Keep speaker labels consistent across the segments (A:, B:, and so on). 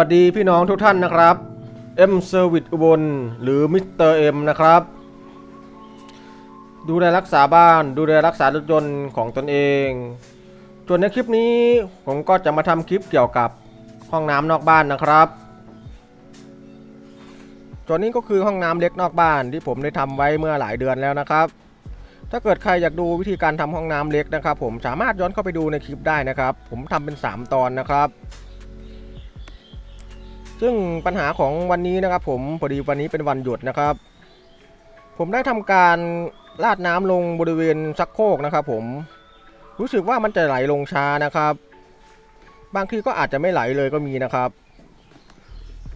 A: สวัสดีพี่น้องทุกท่านนะครับ M Service อุบลหรือมิสเตอร์เอ็มนะครับ ดูแลรักษาบ้าน ดูแลรักษารถยนต์ของตนเอง ส่วนในคลิปนี้ผมก็จะมาทำคลิปเกี่ยวกับห้องน้ำนอกบ้านนะครับส่วนนี้ก็คือห้องน้ำเล็กนอกบ้านที่ผมได้ทำไว้เมื่อหลายเดือนแล้วนะครับ ถ้าเกิดใครอยากดูวิธีการทำห้องน้ำเล็กนะครับ ผมสามารถย้อนเข้าไปดูในคลิปได้นะครับ ผมทำเป็น 3 ตอนนะครับ ซึ่งปัญหาของวันนี้นะครับผมพอดีวันนี้เป็นวันหยุดนะครับ ผมได้ทำการราดน้ำลงบริเวณชักโคกนะครับ ผมรู้สึกว่ามันจะไหลลงช้านะครับ บางทีก็อาจจะไม่ไหลเลยก็มีนะครับ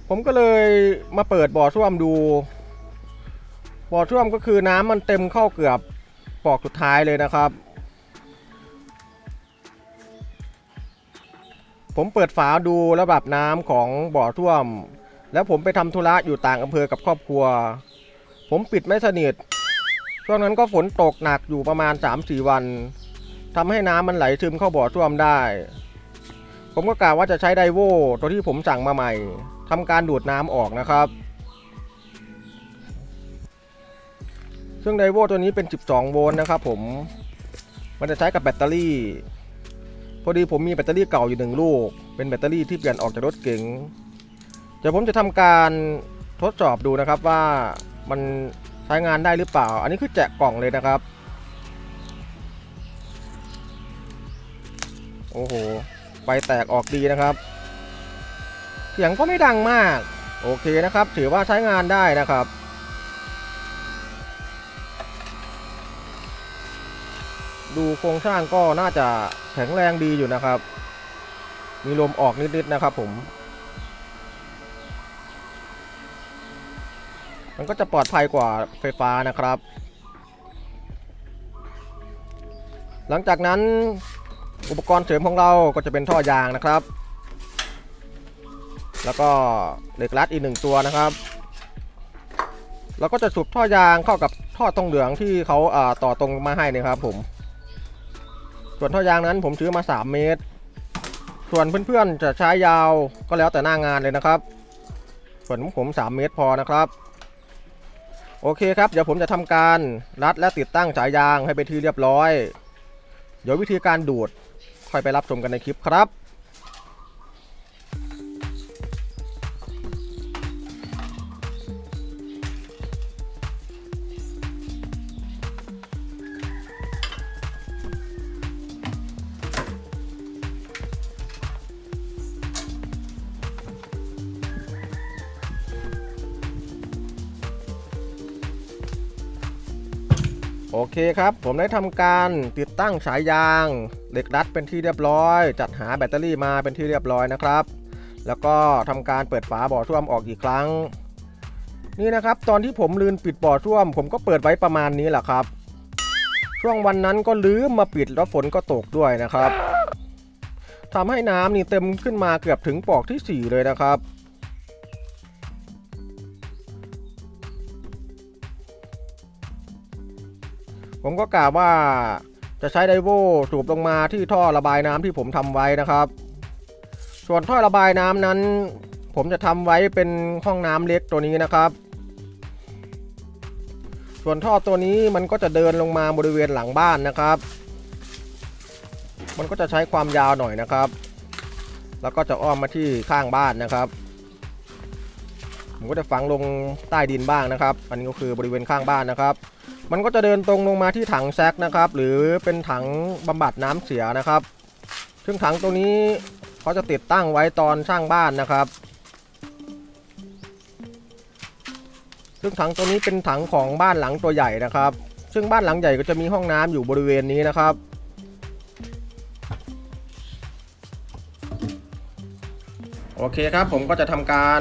A: ผมก็เลยมาเปิดบ่อส้วมดูบ่อส้วมก็คือน้ำมันเต็มเข้าเกือบปอกสุดท้ายเลยนะครับ ผมเปิดฝาดูระดับน้ำของบ่อท่วม แล้วผมไปทำธุระอยู่ต่างอำเภอกับครอบครัว ผมปิดไม่สนิทช่วงนั้นก็ฝนตกหนักอยู่ประมาณ 3-4 วันทำให้น้ำมันไหลซึมเข้าบ่อท่วมได้ ผมก็กล่าวว่าจะใช้ไดโวตัวที่ผมสั่งมาใหม่ทำการดูดน้ำออกนะครับ ซึ่งไดโวตัวนี้เป็น 12 โวลต์นะครับผมมันจะใช้กับแบตเตอรี่ พอดีผมมีแบตเตอรี่เก่าอยู่หนึ่งลูก เป็นแบตเตอรี่ที่เปลี่ยนออกจากรถเก๋งเดี๋ยวผมจะทำการทดสอบดูนะครับว่ามันใช้งานได้หรือเปล่า อันนี้คือแจกกล่องเลยนะครับ โอ้โหไฟแตกออกดีนะครับ เสียงก็ไม่ดังมาก โอเคนะครับ ถือว่าใช้งานได้นะครับ ดูโครงสร้างก็น่าจะแข็งแรงดีอยู่นะครับ มีลมออกนิดๆนะครับผม มันก็จะปลอดภัยกว่าไฟฟ้านะครับ หลังจากนั้นอุปกรณ์เสริมของเราก็จะเป็นท่อยางนะครับ แล้วก็เหล็กรัดอีกหนึ่งตัวนะครับแล้วก็จะสูบท่อยางเข้ากับท่อตรงเหลืองที่เขาต่อตรงมาให้นะครับผม ส่วนท่อยางนั้นผมซื้อมา 3 เมตร ส่วนเพื่อนๆจะใช้ยาวก็แล้วแต่หน้างานเลยนะครับ ส่วนของผม 3 เมตรพอนะครับ โอเคครับ เดี๋ยวผมจะทำการรัดและติดตั้งสายยางให้เป็นที่เรียบร้อย เดี๋ยววิธีการดูดค่อยไปรับชมกันในคลิปครับ โอเคครับ ผมได้ทำการติดตั้งสายยางเหล็กรัดเป็นที่เรียบร้อย จัดหาแบตเตอรี่มาเป็นที่เรียบร้อยนะครับ แล้วก็ทำการเปิดฝาบ่อส้วมออกอีกครั้ง นี่นะครับ ตอนที่ผมลืมปิดบ่อส้วม ผมก็เปิดไว้ประมาณนี้แหละครับ ช่วงวันนั้นก็ลืมมาปิดแล้วฝนก็ตกด้วยนะครับทำให้น้ำนี่เต็มขึ้นมาเกือบถึงปอกที่ 4 เลยนะครับ ผมก็กล่าวว่าจะใช้ไดโวสูบลงมาที่ท่อระบายน้ำที่ผมทำไว้นะครับ ส่วนท่อระบายน้ำนั้น ผมจะทำไว้เป็นห้องน้ำเล็กตัวนี้นะครับ ส่วนท่อตัวนี้มันก็จะเดินลงมาบริเวณหลังบ้านนะครับ มันก็จะใช้ความยาวหน่อยนะครับ แล้วก็จะอ้อมมาที่ข้างบ้านนะครับผมก็จะฝังลงใต้ดินบ้างนะครับ อันนี้ก็คือบริเวณข้างบ้านนะครับ มันก็จะเดินตรงลงมาที่ถังแซกนะครับ หรือเป็นถังบำบัดน้ำเสียนะครับ ซึ่งถังตัวนี้เขาจะติดตั้งไว้ตอนสร้างบ้านนะครับ ซึ่งถังตัวนี้เป็นถังของบ้านหลังตัวใหญ่นะครับ ซึ่งบ้านหลังใหญ่ก็จะมีห้องน้ำอยู่บริเวณนี้นะครับโอเคครับผมก็จะทำการ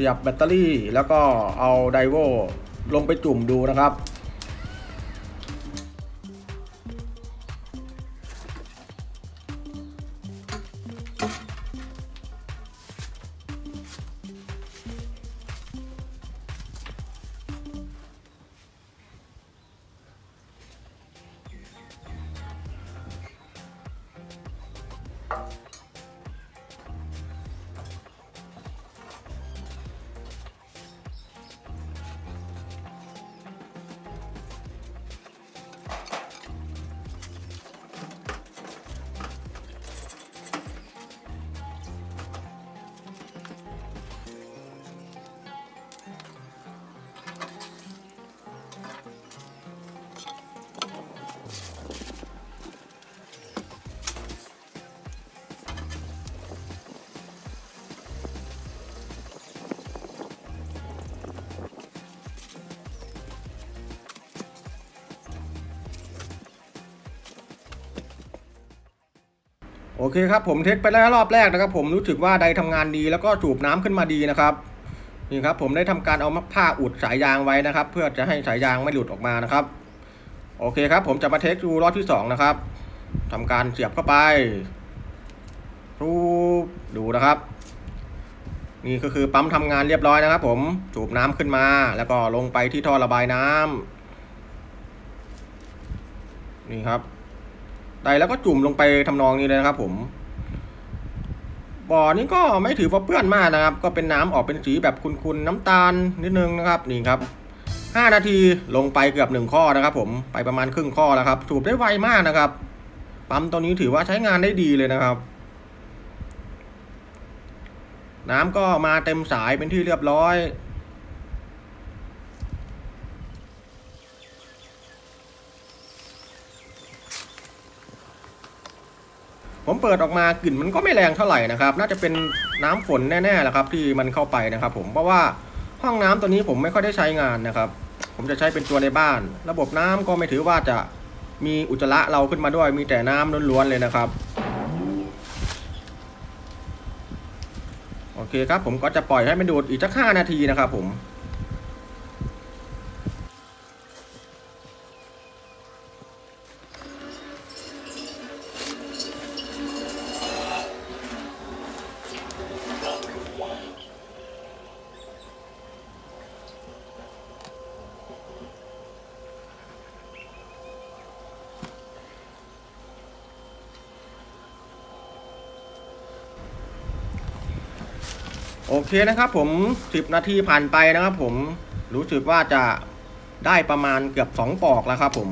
A: เสียบแบตเตอรี่ แล้วก็เอาไดโวลงไปจุ่มดูนะครับ เคครับผมเทสไปแล้วรอบแรกนะครับ ผมรู้สึกว่าไดทำงานดีแล้วก็สูบน้ำขึ้นมาดีนะครับนี่ครับผมได้ทำการเอาผ้าอุดสายยางไว้นะครับ เพื่อจะให้สายยางไม่หลุดออกมานะครับ โอเคครับ ผมจะมาเทสดูรอบที่สองนะครับทำการเสียบเข้าไปรูปดูนะครับ นี่ก็คือปั๊มทำงานเรียบร้อยนะครับ ผมสูบน้ำขึ้นมา แล้วก็ลงไปที่ท่อระบายน้ำนี่ครับ ไดแล้วก็จุ่มลงไปทำนองนี้เลยนะครับ ผม บ่อนี้ก็ไม่ถือว่าเปื้อนมากนะครับ ก็เป็นน้ำออกเป็นสีแบบคุณๆน้ำตาลนิดนึงนะครับ นี่ครับ5นาทีลงไปเกือบหนึ่งข้อนะครับ ผมไปประมาณครึ่งข้อแล้วครับสูบได้ไวมากนะครับปั๊มตัวนี้ถือว่าใช้งานได้ดีเลยนะครับ น้ำก็มาเต็มสายเป็นที่เรียบร้อย ผมเปิดออกมากลิ่นมันก็ไม่แรงเท่าไหร่นะครับ น่าจะเป็นน้ำฝนแน่ๆแหละครับ ที่มันเข้าไปนะครับ ผมเพราะว่าห้องน้ำตัวนี้ผมไม่ค่อยได้ใช้งานนะครับ ผมจะใช้เป็นตัวในบ้าน ระบบน้ำก็ไม่ถือว่าจะมีอุจจาระเราขึ้นมาด้วย มีแต่น้ำล้วนๆเลยนะครับโอเคครับผมก็จะปล่อยให้มันดูดอีกสักห้านาทีนะครับผม โอเคนะครับผม 10 นาทีผ่านไปนะครับผมรู้สึกว่าจะได้ประมาณเกือบ2ปอกแล้วครับ ผม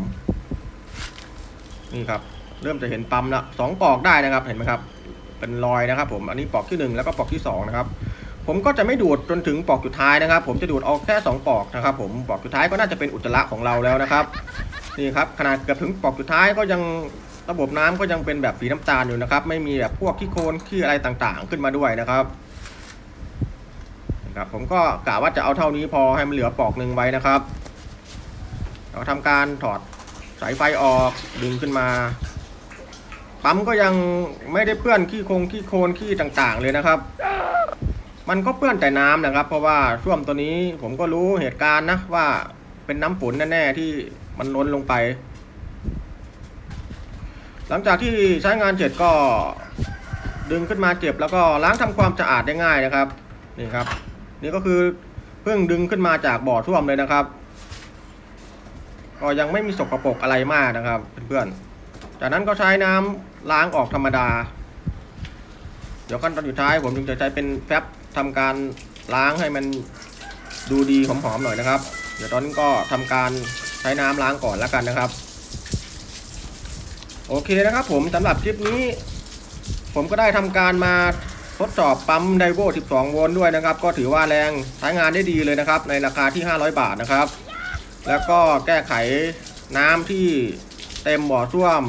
A: นี่ครับ เริ่มจะเห็นปั๊มแล้วสองปอกได้นะครับ เห็นไหมครับ เป็นรอยนะครับ ผมอันนี้ปอกที่หนึ่งแล้วก็ปอกที่สองนะครับผมก็จะไม่ดูดจนถึงปอกสุดท้ายนะครับ ผมจะดูดเอาแค่สองปอกนะครับ ผมปอกสุดท้ายก็น่าจะเป็นอุจจาระของเราแล้วนะครับนี่ครับขนาดเกือบถึงปอกสุดท้ายก็ยังระบบน้ำก็ยังเป็นแบบสีน้ำตาลอยู่นะครับ ไม่มีแบบพวกขี้โคลนขี้อะไรต่างๆ ขึ้นมาด้วยนะครับ นะครับผมก็กะว่าจะเอาเท่านี้พอให้มันเหลือปอกหนึ่งไว้นะครับ เราทำการถอดสายไฟออกดึงขึ้นมา ปั๊มก็ยังไม่ได้เปื้อนขี้โคงขี้โคลนขี้ต่างๆเลยนะครับ มันก็เปื้อนแต่น้ำนะครับ เพราะว่าช่วมตัวนี้ผมก็รู้เหตุการณ์นะว่าเป็นน้ำฝนแน่ๆที่มันล้นลงไป หลังจากที่ใช้งานเสร็จก็ดึงขึ้นมาเจ็บแล้วก็ล้างทำความสะอาดได้ง่ายนะครับนี่ครับ นี่ก็คือเพิ่งดึงขึ้นมาจากบ่อท่วมเลยนะครับ ก็ยังไม่มีสกปรกอะไรมากนะครับเพื่อนๆ จากนั้นก็ใช้น้ำล้างออกธรรมดา เดี๋ยวขั้นตอนสุดท้ายผมจึงจะใช้เป็นแฟบทำการล้างให้มันดูดีหอมๆหน่อยนะครับ เดี๋ยวตอนนี้ก็ทำการใช้น้ำล้างก่อนแล้วกันนะครับ โอเคนะครับผมสำหรับคลิปนี้ ผมก็ได้ทำการมา ทดสอบปั๊มไดโว12 โวลต์ด้วยนะครับ ก็ถือว่าแรงใช้งานได้ดีเลยนะครับ ในราคาที่ 500 บาทนะครับ แล้วก็แก้ไขน้ำที่เต็มบ่อส้วม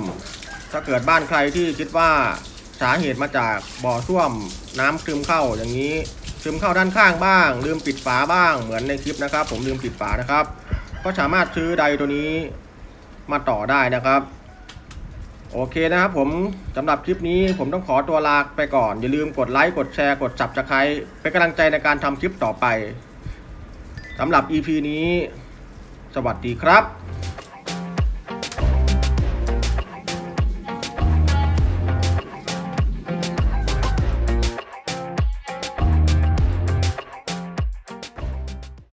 A: ถ้าเกิดบ้านใครที่คิดว่าสาเหตุมาจากบ่อส้วม น้ำซึมเข้าอย่างนี้ซึมเข้าด้านข้างบ้าง ลืมปิดฝาบ้างเหมือนในคลิปนะครับ ผมลืมปิดฝานะครับ ก็สามารถซื้อไดตัวนี้มาต่อได้นะครับ โอเคนะครับผมสำหรับคลิปนี้ผมต้องขอตัวลาไปก่อน อย่าลืมกดไลค์ กดแชร์ กดจับจัคอยเป็นกำลังใจในการทำคลิปต่อไปสำหรับ EP นี้ สวัสดีครับ